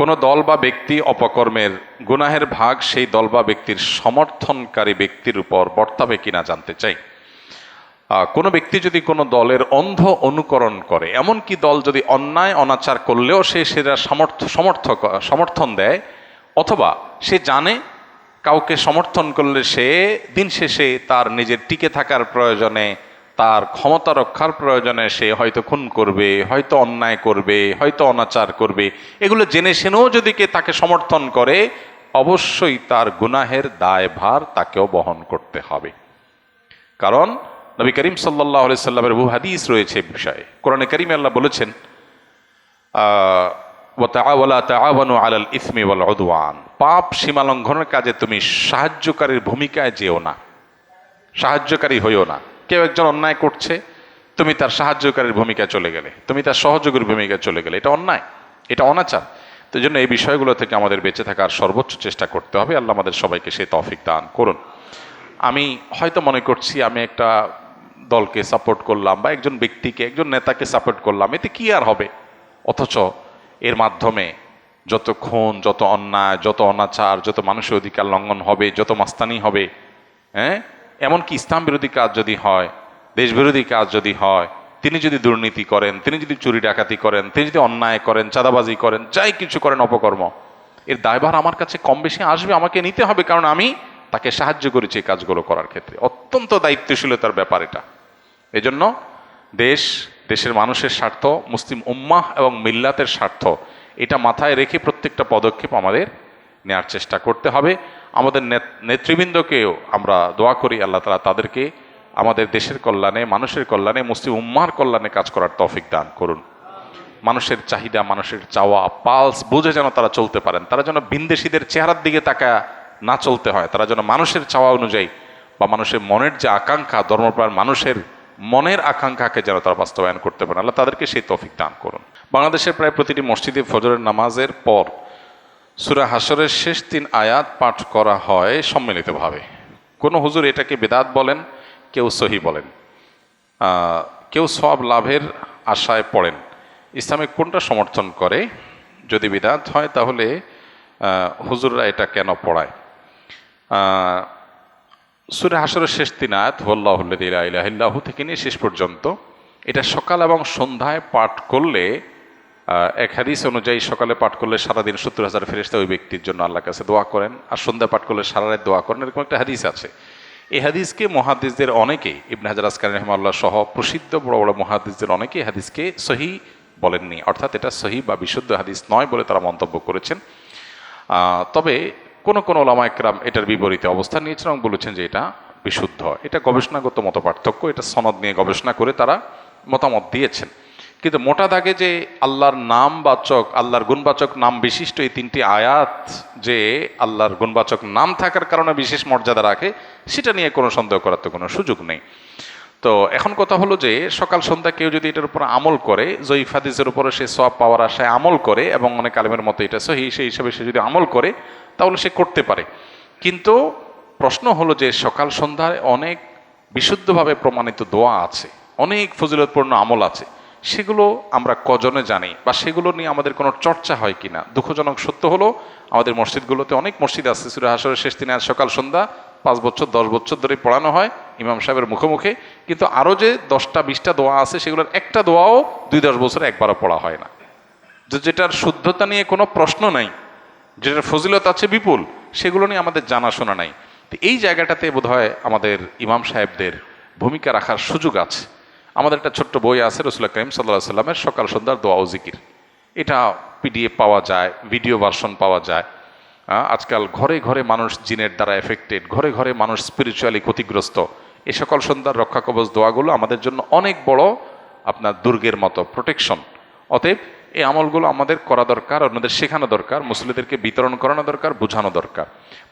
কোনো দল বা ব্যক্তি অপকর্মের গুনাহের ভাগ সেই দল বা ব্যক্তির সমর্থনকারী ব্যক্তির উপর বর্তাবে কিনা জানতে চাই। কোনো ব্যক্তি যদি কোনো দলের অন্ধ অনুকরণ করে, এমনকি দল যদি অন্যায়, অনাচার করলেও সে সেটা সমর্থ সমর্থক সমর্থন দেয়, অথবা সে জানে কাউকে সমর্থন করলে সে দিন শেষে তার নিজের টিকে থাকার প্রয়োজনে তার ক্ষমতা রক্ষার প্রয়োজনে সে হয়তো খুন করবে, হয়তো অন্যায় করবে, হয়তো অনাচার করবে। এগুলো জেনে শুনেও যদি কে তাকে সমর্থন করে, অবশ্যই তার গুনাহের দায়ভার তাকেও বহন করতে হবে। কারণ নবী করিম সাল্লাহ সাল্লামের বহু হাদিস রয়েছে বিষয়ে। কোরআনে করিম আল্লাহ বলেছেন আলাল ইসমি ওয়াল পাপ সীমা লঙ্ঘনের কাজে তুমি সাহায্যকারীর ভূমিকায় যেও না। সাহায্যকারী হইও না। কেউ একজন অন্যায় করছে, তুমি তার সাহায্যকারীর ভূমিকায় চলে গেলে, তুমি তার সহযোগীর ভূমিকায় চলে গেলে, এটা অন্যায়, এটা অনাচার। তো জন্য এই বিষয়গুলো থেকে আমাদের বেঁচে থাকার সর্বোচ্চ চেষ্টা করতে হবে। আল্লাহ আমাদের সবাইকে সেই তফিক দান করুন। আমি হয়তো মনে করছি আমি একটা দলকে সাপোর্ট করলাম বা একজন ব্যক্তিকে, একজন নেতাকে সাপোর্ট করলাম, এতে কি আর হবে? অথচ এর মাধ্যমে যত খুন, যত অন্যায়, যত অনাচার, যত মানুষের অধিকার লঙ্ঘন হবে, যত মাস্তানি হবে হ্যাঁ? এমনকি ইসলাম বিরোধী কাজ যদি হয়, দেশ বিরোধী কাজ যদি হয়, তিনি যদি দুর্নীতি করেন, তিনি যদি চুরি ডাকাতি করেন, তিনি যদি অন্যায় করেন, চাঁদাবাজি করেন, যাই কিছু করেন অপকর্ম, এর দায়ভার আমার কাছে কম বেশি আসবে, আমাকে নিতে হবে, কারণ আমি তাকে সাহায্য করেছি এই কাজগুলো করার ক্ষেত্রে। অত্যন্ত দায়িত্বশীলতার ব্যাপার এটা। এজন্য দেশ, দেশের মানুষের স্বার্থ, মুসলিম উম্মাহ এবং মিল্লাতের স্বার্থ, এটা মাথায় রেখে প্রত্যেকটা পদক্ষেপ আমাদের নেওয়ার চেষ্টা করতে হবে। আমাদের নেত- নেতৃবৃন্দকেও আমরা দোয়া করি আল্লাহ তালা তাদেরকে আমাদের দেশের কল্যাণে, মানুষের কল্যাণে, মুসলিম উম্মার কল্যাণে কাজ করার তৌফিক দান করুন। মানুষের চাহিদা, মানুষের চাওয়া, পালস বুঝে যেন তারা চলতে পারেন। তারা যেন বিন্দেশিদের চেহারার দিকে তাকা না চলতে হয়। তারা যেন মানুষের চাওয়া অনুযায়ী বা মানুষের মনের যে আকাঙ্ক্ষা, ধর্মপ্রাণ, মানুষের মনের আকাঙ্ক্ষাকে যেন তারা বাস্তবায়ন করতে পারেন। আল্লাহ তাদেরকে সেই তৌফিক দান করুন। বাংলাদেশের প্রায় প্রতিটি মসজিদে ফজরের নামাজের পর সুরা হাসরের শেষ তিন আয়াত পাঠ করা হয় সম্মিলিতভাবে। কোনো হুজুর এটাকে বেদাত বলেন, কেউ সহি বলেন। কেউ সব লাভের আশায় পড়েন। ইসলামে কোনটা সমর্থন করে? যদি বিদাত হয় তাহলে হুজুররা এটা কেন পড়ায়? সুরে হাসরের শেষ তিন আয়াত হল্লাহুল্লাহ থেকে নিয়ে শেষ পর্যন্ত, এটা সকাল এবং সন্ধ্যায় পাঠ করলে এক হাদিস অনুযায়ী সকালে পাঠ করলে সারাদিন সত্তর হাজার ফেরেস্তা ওই ব্যক্তির জন্য আল্লাহ কাছে দোয়া করেন, আর সন্ধ্যা পাঠ করলে সারা রাত দোয়া করেন, এরকম একটা হাদিস আছে। এই হাদিসকে মহাদিসদের অনেকেই, ইবনে হাজার আসকার রহমাল্লাহ সহ প্রসিদ্ধ বড় বড় মহাদিসদের অনেকেই হাদিসকে সহি বলেননি। অর্থাৎ এটা সহি বা বিশুদ্ধ হাদিস নয় বলে তারা মন্তব্য করেছেন। তবে কোন কোন ওলামা এটার বিপরীতে অবস্থান নিয়েছেন এবং বলেছেন যে এটা বিশুদ্ধ। এটা গবেষণাগত মত পার্থক্য এটা সনদ নিয়ে গবেষণা করে তারা মতামত দিয়েছেন। কিন্তু মোটা দাগে যে আল্লাহর নাম বাচক আল্লাহর গুণবাচক নাম বিশিষ্ট এই তিনটি আয়াত যে আল্লাহর গুণবাচক নাম থাকার কারণে বিশেষ মর্যাদা রাখে, সেটা নিয়ে কোনো সন্দেহ করার তো কোনো সুযোগ নেই। তো এখন কথা হলো যে, সকাল সন্ধ্যা কেউ যদি এটার উপর আমল করে, জয়ীফ হাদিসের উপরে সে সব পাওয়ার আশায় আমল করে এবং অনেক আলেমের মতো এটা সহি, সেই হিসাবে সে যদি আমল করে, তাহলে সে করতে পারে। কিন্তু প্রশ্ন হলো যে, সকাল সন্ধ্যায় অনেক বিশুদ্ধভাবে প্রমাণিত দোয়া আছে, অনেক ফজিলতপূর্ণ আমল আছে। সেগুলো আমরা কজনে জানি বা সেগুলো নিয়ে আমাদের কোনো চর্চা হয় কিনা। দুঃখজনক সত্য হলো, আমাদের মসজিদগুলোতে অনেক মসজিদ আছে। সুরা হাসরের শেষ দিনে আজ সকাল সন্ধ্যা, পাঁচ বছর, দশ বছর ধরে পড়ানো হয় ইমাম সাহেবের মুখে মুখে কিন্তু আরও যে দশটা, বিশটা দোয়া আছে, সেগুলোর একটা দোয়াও দুই, দশ বছরে একবারও পড়া হয় না। যেটার শুদ্ধতা নিয়ে কোনো প্রশ্ন নাই, যেটার ফজিলত আছে বিপুল, সেগুলো নিয়ে আমাদের জানাশোনা নাই। তো এই জায়গাটাতে বোধহয় আমাদের ইমাম সাহেবদের ভূমিকা রাখার সুযোগ আছে। আমাদের একটা ছোট্ট বই আছে রসুল্লাহ করিম সাল্লাহ সাল্লামের সকাল সন্ধ্যার দোয়া জিকির। এটা পিডিএফ পাওয়া যায়, ভিডিও ভার্সন পাওয়া যায়। আজকাল ঘরে ঘরে মানুষ জিনের দ্বারা এফেক্টেড ঘরে ঘরে মানুষ স্পিরিচুয়ালি ক্ষতিগ্রস্ত। এই সকল সন্ধ্যার রক্ষা কবচ দোয়াগুলো আমাদের জন্য অনেক বড় আপনার দুর্গের মতো প্রোটেকশন অতএব এই আমলগুলো আমাদের করা দরকার অন্যদের শেখানো দরকার মুসলিদেরকে বিতরণ করানো দরকার, বোঝানো দরকার।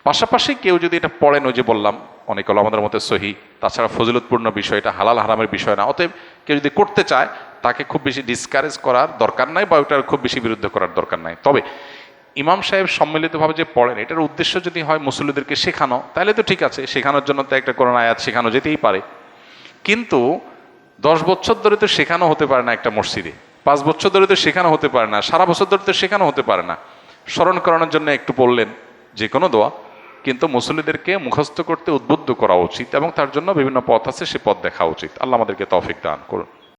পাশাপাশি কেউ যদি এটা পড়েন, ওই যে বললাম অনেক আমাদের মতে সহি। তাছাড়া ফজিলতপূর্ণ বিষয় এটা হালাল হারামের বিষয় না। অতএব কেউ যদি করতে চায়, তাকে খুব বেশি ডিসকারেজ করার দরকার নাই বা ওটার খুব বেশি বিরুদ্ধে করার দরকার নাই। তবে ইমাম সাহেব সম্মিলিতভাবে যে পড়েন, এটার উদ্দেশ্য যদি হয় মুসল্লিদেরকে শেখানো, তাহলে তো ঠিক আছে, শেখানোর জন্য তো একটা করোনা আয়াত শেখানো যেতেই পারে। কিন্তু দশ বছর ধরে তো শেখানো হতে পারে না একটা মসজিদে। পাঁচ বছর ধরে তো শেখানো হতে পারে না, সারা বছর ধরে তো শেখানো হতে পারে না। স্মরণ করানোর জন্য একটু বললেন যে কোনো দোয়া। কিন্তু মুসল্লিদেরকে মুখস্থ করতে উদ্বুদ্ধ করা উচিত এবং তার জন্য বিভিন্ন পথ আছে, সে পথ দেখা উচিত। আল্লাহ আমাদেরকে তফিক দান করুন।